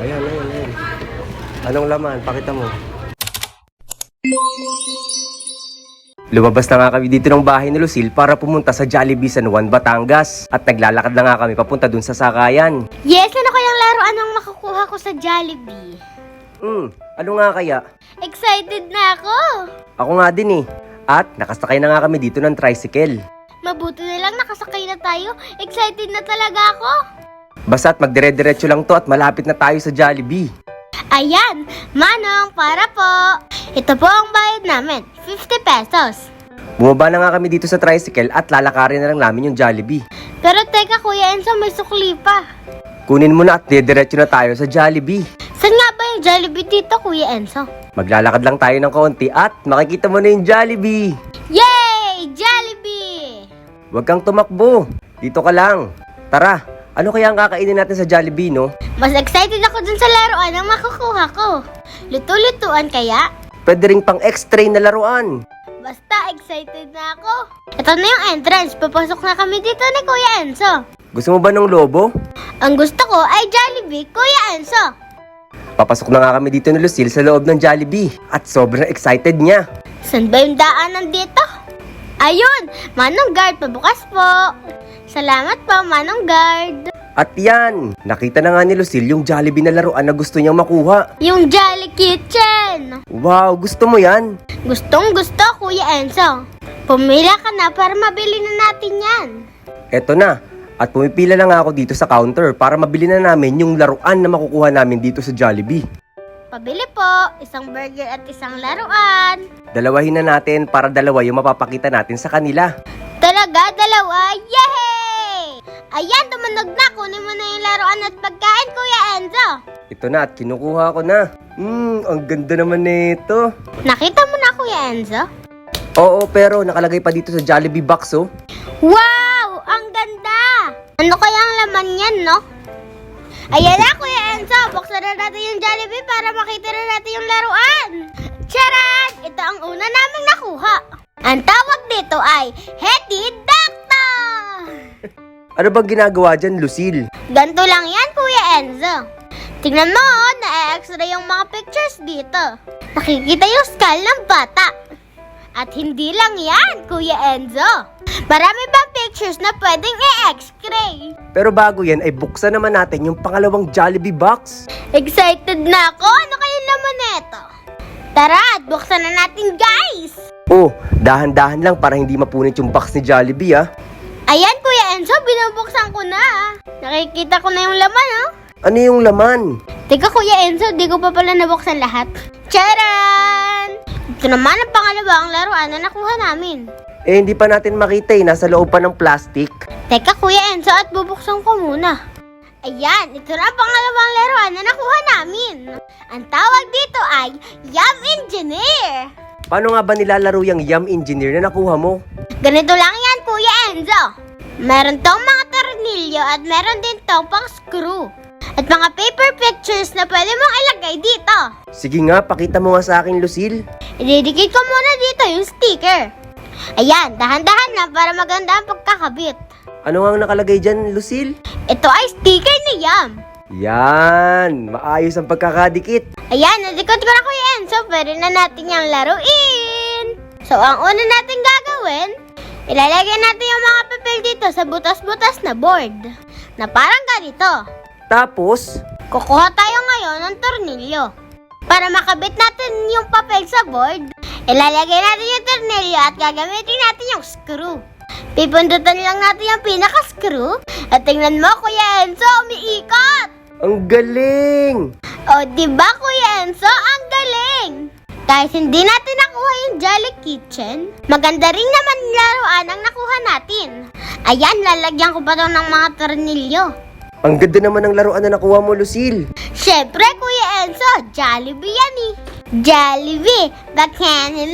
Ayan, ayan, ayan. Anong laman? Pakita mo. Lumabas na nga kami dito ng bahay ni Lucille para pumunta sa Jollibee San Juan, Batangas. At naglalakad na nga kami papunta dun sa sakayan. Yes, ano kayang laruan ang makukuha ko sa Jollibee? Hmm, ano nga kaya? Excited na ako! Ako nga din eh. At nakasakay na nga kami dito ng tricycle. Mabuti na lang nakasakay na tayo. Excited na talaga ako. Basta't magdire-diretso lang to at malapit na tayo sa Jollibee. Ayan, Manong, para po. Ito po ang bayad namin, 50 pesos. Bumaba na nga kami dito sa tricycle at lalakarin na lang namin yung Jollibee. Pero teka, Kuya Enzo, may sukli pa. Kunin mo na at diretso na tayo sa Jollibee. Saan nga ba yung Jollibee dito, Kuya Enzo? Maglalakad lang tayo ng konti at makikita mo na yung Jollibee. Yay! Jollibee! Huwag kang tumakbo. Dito ka lang. Tara, ano kaya ang kakainin natin sa Jollibee, no? Mas excited ako dun sa laruan ang makukuha ko. Luto-lutuan kaya? Pwede ring pang extra na laruan. Basta excited na ako. Ito na yung entrance. Papasok na kami dito ni Kuya Enzo. Gusto mo ba ng lobo? Ang gusto ko ay Jollibee, Kuya Enzo. Papasok na nga kami dito ni Lucille sa loob ng Jollibee. At sobrang excited niya. Saan ba yung daanan dito? Ayun! Manong guard, pabukas po. Salamat po, Manong guard. At yan, nakita na nga ni Lucille yung Jollibee na laruan na gusto niyang makuha. Yung Jolly Kitchen. Wow, gusto mo yan? Gustong gusto, Kuya Enzo. Pumila ka na para mabili na natin yan. Eto na. At pumipila na nga ako dito sa counter para mabili na namin yung laruan na makukuha namin dito sa Jollibee. Pabili po, isang burger at isang laruan. Dalawahin na natin para dalawa yung mapapakita natin sa kanila. Talaga, dalawa? Yay! Ayan, tumunog na. Kunin mo na yung laruan at pagkain, Kuya Enzo. Ito na at kinukuha ko na. Hmm, ang ganda naman nito. Nakita mo na, Kuya Enzo? Oo, pero nakalagay pa dito sa Jollibee box oh. Wow! Ang ganda! Ano kaya ang laman yan, no? Ayan na, Kuya Enzo! Buksan na natin yung Jollibee para makita na natin yung laruan! Charan! Ito ang una naming nakuha. Ang tawag dito ay Doctor! Ano bang ginagawa dyan, Lucille? Ganto lang yan, Kuya Enzo. Tingnan mo, oh, na-extra yung mga pictures dito. Nakikita yung skull ng bata. At hindi lang yan, Kuya Enzo. Marami bang pictures na pwedeng i-x-ray? Pero bago yan ay buksan naman natin yung pangalawang Jollibee box. Excited na ako. Ano kayo naman neto? Tara, at buksan na natin, guys! Oh, dahan-dahan lang para hindi mapunit yung box ni Jollibee ah. Ayan, Enzo, binubuksan ko na. Nakikita ko na yung laman, oh. Ano yung laman? Teka, Kuya Enzo, di ko pa pala nabuksan lahat. Charan! Ito naman ang pangalawa ang laruan na nakuha namin. Eh, hindi pa natin makita eh. Nasa loob pa ng plastic. Teka, Kuya Enzo, at bubuksan ko muna. Ayan, ito na ang pangalawang laruan na nakuha namin. Ang tawag dito ay Yum Engineer. Paano nga ba nilalaro yung Yum Engineer na nakuha mo? Ganito lang yan, Kuya Enzo. Meron tong mga tornilyo at meron din tong pang screw. At mga paper pictures na pwede mong ilagay dito. Sige nga, pakita mo nga sa akin, Lucille. Ididikit ko muna dito yung sticker. Ayan, dahan-dahan na para maganda ang pagkakabit. Ano nga ang nakalagay dyan, Lucille? Ito ay sticker ni Yum. Yan! Maayos ang pagkakadikit. Ayan, nadikot ko na Kuya Enzo. Pwede na natin yung laruin. So, ang una natin gagawin, ilalagay natin yung mga papel dito sa butas-butas na board. Na parang ganito. Tapos, Kukuha tayo ngayon ng tornilyo. Para makabit natin yung papel sa board, ilalagay natin yung tornilyo at gagamitin natin yung screw. Pipindutan lang natin yung pinaka-screw at tingnan mo, Kuya Enzo, umiikot! ang galing! O, di ba, Kuya Enzo? Ang galing! Kahit hindi natin nakuha Jolly Kitchen, maganda rin naman laruan ang nakuha natin. Ayan, lalagyan ko pa to ng mga tornilyo. Ang ganda naman ng laruan na nakuha mo, Lucille. Siyempre, Kuya Enzo, Jollibee yan eh. Jollibee, Bakanan!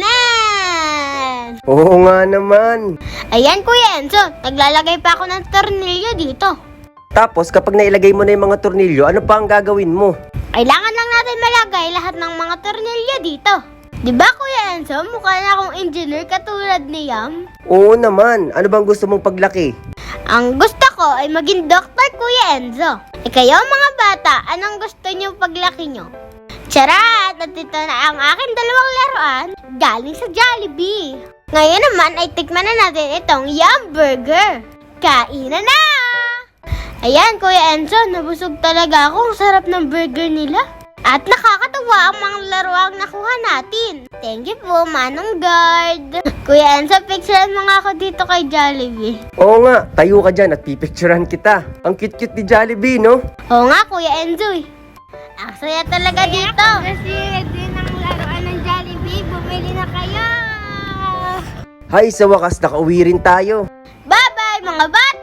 Oo nga naman. Ayan, Kuya Enzo, naglalagay pa ako ng tornilyo dito. Tapos, kapag nailagay mo na yung mga tornilyo, ano pa ang gagawin mo? Kailangan lang natin malagay lahat ng mga tornilyo dito. Di ba, Kuya Enzo, mukha na akong engineer katulad ni Yam? Oo naman. Ano bang gusto mong paglaki? Ang gusto ko ay maging doktor, Kuya Enzo. E kayo mga bata, anong gusto niyo paglaki niyo? Charat! At ito na ang aking dalawang laruan galing sa Jollibee. Ngayon naman ay tikman na natin itong Yum Burger. Kainan na! Ayan, Kuya Enzo, nabusog talaga ako. Ang sarap ng burger nila. At nakakatuwa ang mga laruang nakuha natin. Thank you po, Manong Guard. Kuya Enzo, picturean mo nga ako dito kay Jollibee. Oo nga, tayo ka dyan at pipicturean kita. Ang cute-cute ni Jollibee, no? Oo nga, Kuya Enzo. eh. Ang saya talaga dito. Kasi din ang laruan ng Jollibee. Bumili na kayo. Hay, sa wakas nakauwi rin tayo. Bye-bye, mga bata!